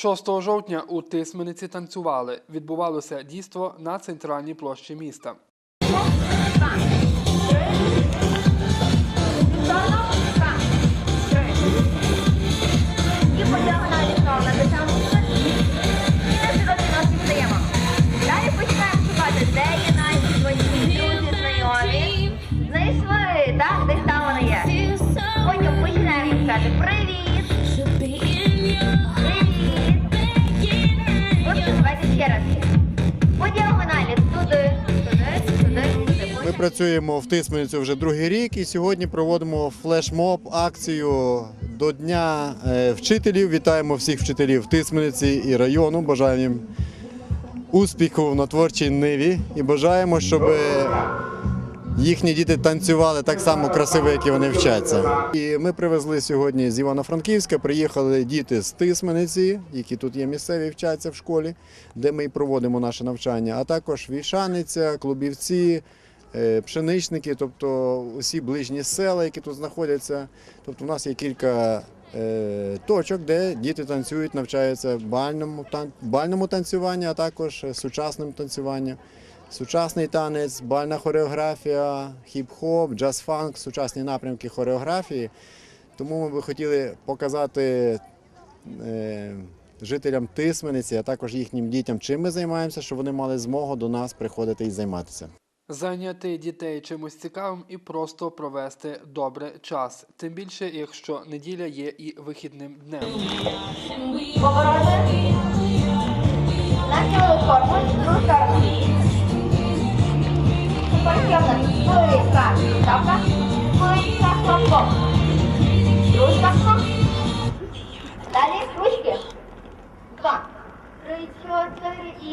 6 жовтня у Тисмениці танцювали. Відбувалося дійство на центральній площі міста. Працюємо в Тисменицю вже другий рік і сьогодні проводимо флешмоб акцію до Дня е, вчителів. Вітаємо всіх вчителів Тисмениці і району. Бажаємо їм успіху на творчій ниві і бажаємо, щоб їхні діти танцювали так само красиво, як і вони вчаться. І ми привезли сьогодні з Івано-Франківська. Приїхали діти з Тисмениці, які тут є місцеві, вчаться в школі, де ми і проводимо наше навчання, а також Вішаниця, Клубівці. Е, Пшеничники, тобто усі ближні села, які тут знаходяться. Тобто, у нас є кілька е, точок, де діти танцюють, навчаються бальному, бальному танцюванню, а також сучасним танцюванням. Сучасний танець, бальна хореографія, хіп-хоп, джаз-фанк, сучасні напрямки хореографії. Тому ми би хотіли показати е, жителям Тисмениці, а також їхнім дітям, чим ми займаємося, щоб вони мали змогу до нас приходити і займатися. Зайняти дітей чимось цікавим і просто провести добре час. Тим більше, якщо неділя є і вихідним днем. Далі ручки. Два. Три, чотири і